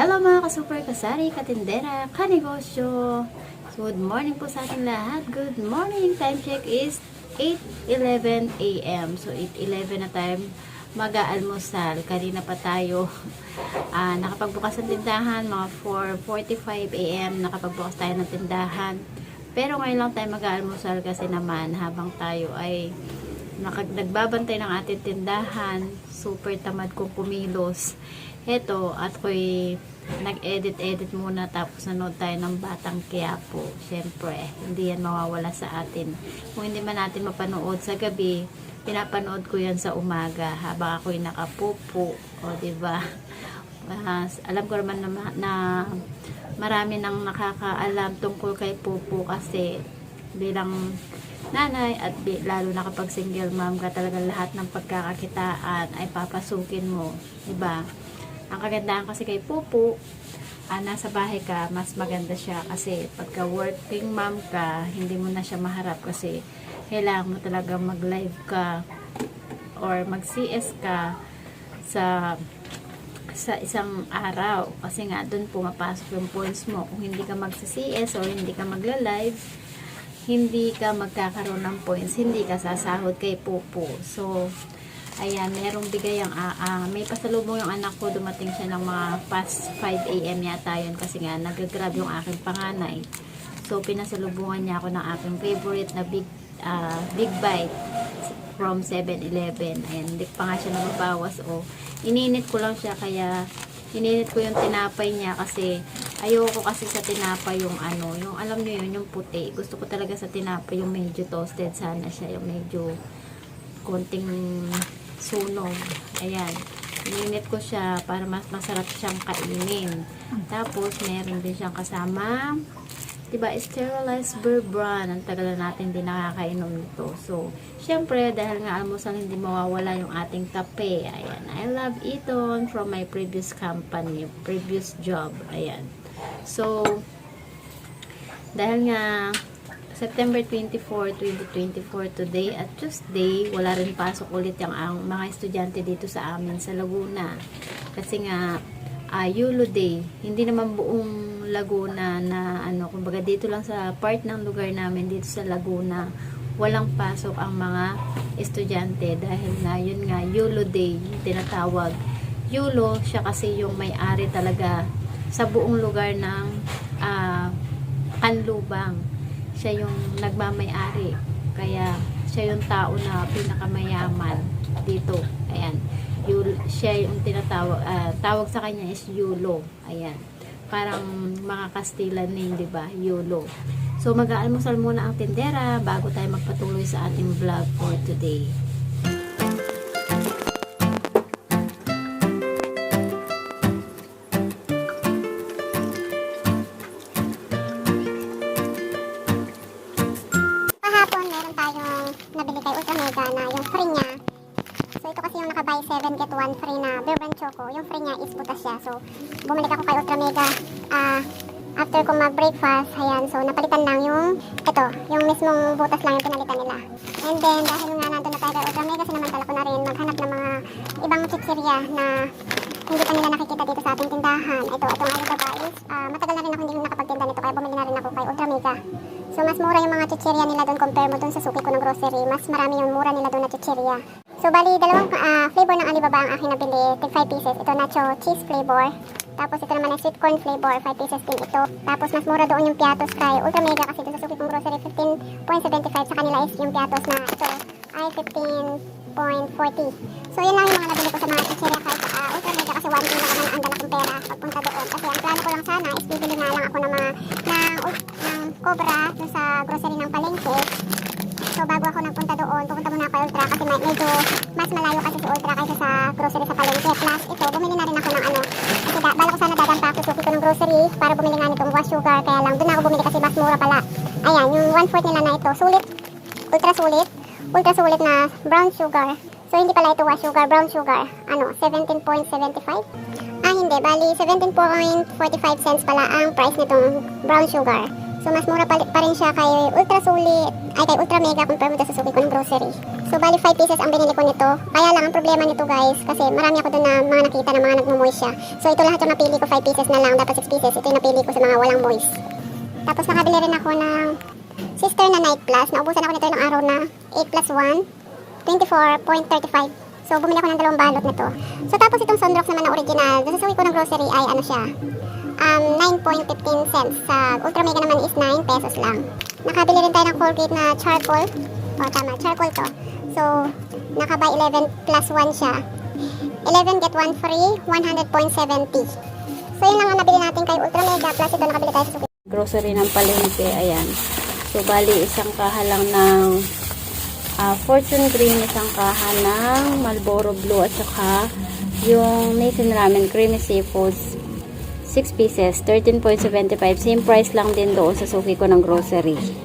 Hello mga ka-super kasari, katindera, kanegosyo. Good morning po sa ating lahat. Good morning. Time check is 8.11 a.m. So 8.11 na time mag-aalmusal. Kanina pa tayo ah, nakapagbukas ng tindahan. Mga 4.45 a.m. nakapagbukas tayo ng tindahan. Pero ngayon lang tayo mag-aalmusal kasi naman habang tayo ay nakag nagbabantay ng ating tindahan, super tamad kong kumilos. Heto, at ko'y nag-edit-edit muna tapos nanood tayo ng Batang Quiapo. Siyempre, hindi yan mawawala sa atin. Kung hindi man natin mapanood sa gabi, pinapanood ko yan sa umaga habang ako'y nakapupo. O, ba? Ah, alam ko naman na, na marami nang nakakaalam tungkol kay Pupo kasi bilang nanay at bi- lalo na kapag single mom ka talaga lahat ng pagkakakitaan ay papasukin mo, 'di ba? Ang kagandahan kasi kay Pupo, ah, nasa bahay ka, mas maganda siya kasi pagka working mom ka, hindi mo na siya maharap kasi kailangan mo talaga mag-live ka or mag-CS ka sa sa isang araw. Kasi nga doon pumapasok yung points mo. Kung hindi ka magsa-CS or hindi ka magla-live hindi ka magkakaroon ng points. Hindi ka sasahod kay Pupo so ayan merong bigay ang ah, ah, may pasalubong yung anak ko dumating siya ng mga past 5am yata yun kasi nga nag-grab yung aking panganay so pinasalubungan niya ako ng aking favorite na big ah, big bite from 7-Eleven. Ayan, hindi pa nga siya nababawas. O, ininit ko lang siya kaya ininit ko yung tinapay niya kasi ayoko kasi sa tinapay yung ano, yung alam niyo yun, yung puti. Gusto ko talaga sa tinapay yung medyo toasted sana siya, yung medyo konting sunog. Ayan. Ininit ko siya para mas masarap siyang kainin. Tapos, meron din siyang kasama diba, sterilized bourbon. Ang tagal na natin din nakakainom nito. So, syempre, dahil nga almusal hindi mawawala yung ating kape. Ayan. I love Eton from my previous company, previous job. Ayan. So, dahil nga September 24, 2024 today at Tuesday, wala rin pasok ulit yung ang mga estudyante dito sa amin sa Laguna. Kasi nga, ah, Yulo Day, hindi naman buong Laguna na ano, kumbaga dito lang sa part ng lugar namin dito sa Laguna, walang pasok ang mga estudyante dahil nga yun nga Yulo Day, tinatawag. Yulo, siya kasi yung may-ari talaga sa buong lugar ng ah, Kanlubang. Siya yung nagmamay-ari. Kaya siya yung tao na pinakamayaman dito. Ayan. Yul, siya yung tinatawag, ah, tawag sa kanya is Yulo. Ayan. Parang mga Kastila name, di ba? Yulo. So, mag-aalmusal muna ang tindera bago tayo magpatuloy sa ating vlog for today. So, ito kasi yung nakabuy 7 get 1 free na Brand Choco. Yung free niya is butas siya. So, bumalik ako kay Ultra Mega. Ah, after ko mag-breakfast, ayan. So, napalitan lang yung, ito, yung mismong butas lang yung pinalitan nila. And then, dahil nga nandun na tayo kay Ultra Mega, sinamantala ko na rin maghanap ng mga ibang chichirya na hindi pa nila nakikita dito sa ating tindahan. Ito, itong Alibaba is, ah, matagal na rin ako hindi nakapagtinda nito, kaya bumili na rin ako kay Ultra Mega. So, mas mura yung mga chichirya nila doon compare mo doon sa suki ko ng grocery. Mas marami yung mura nila doon na chichirya. So, bali, dalawang ah, flavor ng Alibaba ang aking nabili. Tig 5 pieces. Ito, nacho cheese flavor. Tapos, ito naman ay sweet corn flavor. 5 pieces din ito. Tapos, mas mura doon yung Piatos kay Ultra Mega kasi doon sa suki grocery, 15.75. Sa kanila is yung Piatos na ito ay 15.40. So, yun lang yung mga nabili ko sa mga chichirya kay ah, Ultra Mega kasi 1 lang naman ang dala kong pera pagpunta doon. Kasi ang plano ko lang sana is bibili na lang ako ng mga ng, ng Cobra doon sa grocery. Ako nagpunta doon, pupunta muna ako kay Ultra kasi medyo mas malayo kasi si Ultra kaysa sa grocery sa palengke. Plus ito, bumili na rin ako ng ano. Kasi da, bala ko sana dadampa ako suki ko ng grocery para bumili nga nitong wash sugar. Kaya lang, doon ako bumili kasi mas mura pala. Ayan, yung 1/4 nila na ito. Sulit, ultra sulit. Ultra sulit na brown sugar. So hindi pala ito wash sugar, brown sugar. Ano, 17.75? Ah, hindi. Bali, 17.45 cents pala ang price nitong brown sugar. So, mas mura pa, pa rin siya kay Ultra Sulit, ay kay Ultra Mega compare mo sa suki ko ng grocery. So, bali 5 pieces ang binili ko nito. Kaya lang, ang problema nito guys, kasi marami ako doon na mga nakita na mga nagmumoist siya. So, ito lahat yung napili ko, 5 pieces na lang, dapat 6 pieces. Ito yung napili ko sa mga walang moist. Tapos, nakabili rin ako ng Sister na Night Plus. Naubusan ako nito ilang araw na 8 plus 1, 24.35. So, bumili ako ng dalawang balot nito. So, tapos itong Sunrox naman na original, doon sa suki ko ng grocery ay ano siya, um, 9.15 cents. Sa Ultra Mega naman is 9 pesos lang. Nakabili rin tayo ng Colgate na charcoal. O, tama, charcoal to. So, nakabay 11 plus 1 siya. 11 get 1 free, 100.70. So, yun lang ang nabili natin kay Ultra Mega. Plus, ito nakabili tayo sa suki. grocery ng palengke, ayan. So, bali, isang kaha lang ng ah, Fortune Green, isang kaha ng Marlboro Blue, at saka yung Nathan Ramen Creamy Seafoods, 6 pieces, 13.75. Same price lang din doon sa suki ko ng grocery.